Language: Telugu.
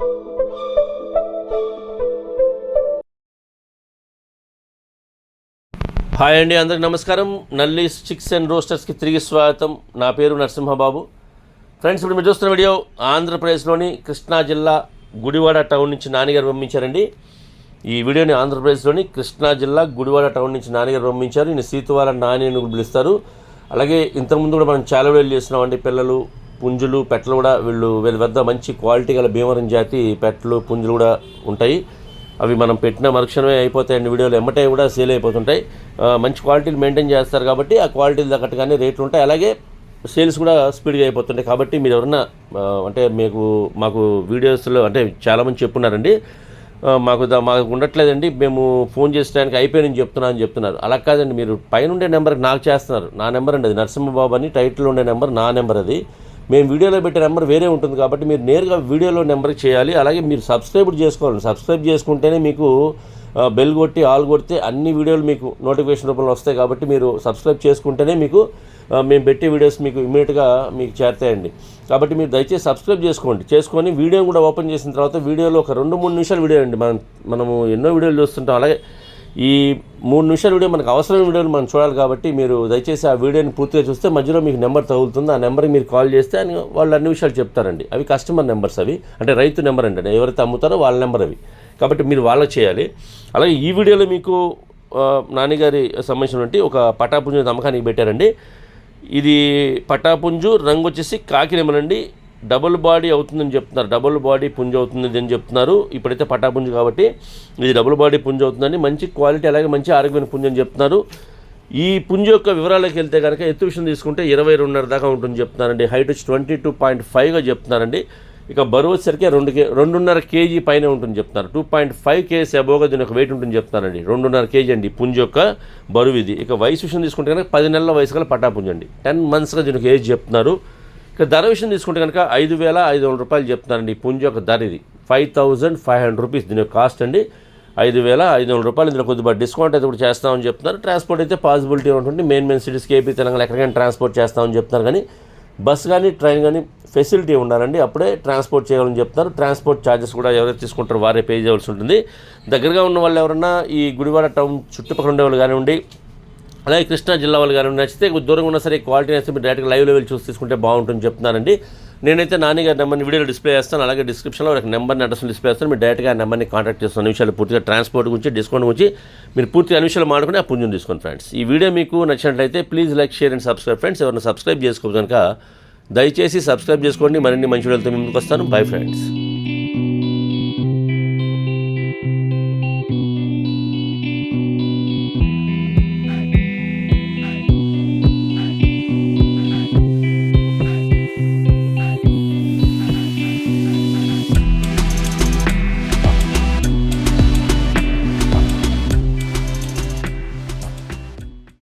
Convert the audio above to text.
హాయ్ అండి అందరికి నమస్కారం. నల్లి చిక్స్ అండ్ రోస్టర్స్కి తిరిగి స్వాగతం. నా పేరు నరసింహబాబు. ఫ్రెండ్స్ ఇప్పుడు మీరు చూస్తున్న వీడియో ఆంధ్రప్రదేశ్లోని కృష్ణా జిల్లా గుడివాడ టౌన్ నుంచి నాన్నగారు పంపించారండి. ఈ వీడియోని ఆంధ్రప్రదేశ్లోని కృష్ణా జిల్లా గుడివాడ టౌన్ నుంచి నాన్నగారు పంపించారు. ఈయన సీతువాల నాని అని పిలుస్తారు. అలాగే ఇంతకుముందు కూడా మనం చాలా వీడియోలు చేస్తున్నామండి పిల్లలు పుంజులు పెట్టలు కూడా వీళ్ళు వీళ్ళ వద్ద మంచి క్వాలిటీ గల భీమవరం జాతి పెట్టలు పుంజులు కూడా ఉంటాయి. అవి మనం పెట్టిన మరుక్షణమే అయిపోతాయండి వీడియోలు. ఎమ్మటే కూడా సేల్ అయిపోతుంటాయి. మంచి క్వాలిటీలు మెయింటైన్ చేస్తారు కాబట్టి ఆ క్వాలిటీలు తగ్గట్టుగానే రేట్లు ఉంటాయి. అలాగే సేల్స్ కూడా స్పీడ్గా అయిపోతుంటాయి. కాబట్టి మీరు ఎవరన్నా అంటే మీకు మాకు వీడియోస్లో అంటే చాలామంది చెప్పున్నారండి. మాకు దా- మాకు ఉండట్లేదండి. మేము ఫోన్ చేసడానికి అయిపోయినని చెప్తున్నా అని చెప్తున్నారు. అలా కాదండి. మీరు పైన ఉండే నెంబర్కి నాకు చేస్తున్నారు. నా నెంబర్ అండి అది నరసింహబాబు అని టైటిల్ ఉండే నెంబర్ నా నెంబర్ అది. మేము వీడియోలో పెట్టే నెంబర్ వేరే ఉంటుంది కాబట్టి మీరు నేరుగా వీడియోలో నెంబర్కి చేయాలి. అలాగే మీరు సబ్స్క్రైబ్ చేసుకోవాలి. సబ్స్క్రైబ్ చేసుకుంటేనే మీకు బెల్ కొట్టి ఆల్ కొడితే అన్ని వీడియోలు మీకు నోటిఫికేషన్ రూపంలో వస్తాయి కాబట్టి మీరు సబ్స్క్రైబ్ చేసుకుంటేనే మీకు మేము పెట్టే వీడియోస్ మీకు ఇమీడియట్గా మీకు చేరుతాయండి. కాబట్టి మీరు దయచేసి సబ్స్క్రైబ్ చేసుకోండి. చేసుకొని వీడియో కూడా ఓపెన్ చేసిన తర్వాత వీడియోలో ఒక రెండు మూడు నిమిషాలు వీడియో అండి. మనం మనము ఎన్నో వీడియోలు చూస్తుంటాం. అలాగే ఈ మూడు నిమిషాల వీడియో మనకు అవసరమైన వీడియోలు మనం చూడాలి కాబట్టి మీరు దయచేసి ఆ వీడియోని పూర్తిగా చూస్తే మధ్యలో మీకు నెంబర్ తగులుతుంది. ఆ నెంబర్కి మీరు కాల్ చేస్తే అని వాళ్ళు అన్ని విషయాలు చెప్తారండి. అవి కస్టమర్ నెంబర్స్ అవి. అంటే రైతు నెంబర్ అండి. ఎవరైతే అమ్ముతారో వాళ్ళ నెంబర్ అవి. కాబట్టి మీరు వాళ్ళకి చేయాలి. అలాగే ఈ వీడియోలో మీకు నాన్నగారి సంబంధించినటువంటి ఒక పటాపుంజు అమ్మకానికి పెట్టారండి. ఇది పటాపుంజు రంగు వచ్చేసి కాకిరెమనండి డబుల్ బాడీ అవుతుందని చెప్తున్నారు. డబుల్ బాడీ పుంజ్ అవుతుంది అని చెప్తున్నారు. ఇప్పుడైతే పటాపుంజ్ కాబట్టి ఇది డబుల్ బాడీ పుంజ్ అవుతుందని మంచి క్వాలిటీ అలాగే మంచి ఆరోగ్యమైన పుంజ్ అని చెప్తున్నారు. ఈ పుంజు యొక్క వివరాలకు వెళ్తే కనుక ఎత్తు విషయం తీసుకుంటే ఇరవై రెండున్నర దాకా ఉంటుంది చెప్తున్నారండి. హైట్ వచ్చి ట్వంటీ టూ పాయింట్ ఫైవ్గా చెప్తున్నారండి. ఇక బరువు వచ్చేసరికి రెండు కే రెండున్నర కేజీ పైన ఉంటుంది చెప్తున్నారు. టూ పాయింట్ ఫైవ్ కేజీ అబోగా దీని యొక్క వెయిట్ ఉంటుంది చెప్తున్నారండి. రెండున్నర కేజీ అండి పుంజ్ యొక్క బరువు ఇది. ఇక వయసు విషయం తీసుకుంటే కనుక పది నెలల వయసు గల పటాపుంజ్ అండి టెన్ మంత్స్గా దీనికి ఏజ్ చెప్తున్నారు. ఇక ధర విషయం తీసుకుంటే కనుక ఐదు వేల ఐదు వందల రూపాయలు చెప్తున్నారండి ఈ పుంజ యొక్క ధర ఇది. Five thousand five hundred rupees దీని యొక్క కాస్ట్ అండి. ఐదు వేల ఐదు వందల రూపాయలు. ఇందులో కొద్దిగా డిస్కౌంట్ అయితే కూడా చేస్తామని చెప్తున్నారు. ట్రాన్స్పోర్ట్ అయితే పాసిబిలిటీ ఉంటుంది. మెయిన్ మెయిన్ సిటీస్కి ఏపీ తెలంగాణ ఎక్కడికైనా ట్రాన్స్పోర్ట్ చేస్తామని చెప్తున్నారు. కానీ బస్ కానీ ట్రైన్ కానీ ఫెసిలిటీ ఉండాలండి. అప్పుడే ట్రాన్స్పోర్ట్ చేయాలని చెప్తారు ట్రాన్స్పోర్ట్ ఛార్జెస్ కూడా ఎవరైతే తీసుకుంటారో వారే పే చేయవలసి ఉంటుంది. దగ్గరగా ఉన్న వాళ్ళు ఎవరన్నా ఈ గుడివాడ టౌన్ చుట్టుపక్కల ఉండే వాళ్ళు కానివ్వండి అలాగే కృష్ణా జిల్లా వాళ్ళు కానీ నచ్చితే దూరంగా ఉన్నా సరే క్వాలిటీ నచ్చితే మీరు డైరెక్ట్గా లైవ్ లెవెల్ చూసి తీసుకుంటే బాగుంటుంది చెప్తున్నానండి నేనైతే నాన్నగారి నెంబర్ని వీడియోలో డిస్ప్లే చేస్తాను. అలాగే డిస్క్రిప్షన్లో ఒక నెంబర్ని అడ్రస్ డిస్ప్లే చేస్తాను. మీరు డైరెక్ట్గా ఆ నెంబర్ని కాంటాక్ట్ చేస్తున్న విషయాలు పూర్తిగా ట్రాన్స్పోర్ట్ గురించి డిస్కౌంట్ గురించి మీరు పూర్తిగా అన్ని విషయాలు మాడుకుని ఆ పుంజుని తీసుకోండి ఫ్రెండ్స్ ఈ వీడియో మీకు నచ్చినట్లయితే please like share and subscribe friends ఎవరైనా సబ్స్క్రైబ్ చేసుకో కనుక దయచేసి సబ్స్క్రైబ్ చేసుకోండి. మరిన్ని మంచి వీడియోలతో ముందుకు వస్తాను. Bye friends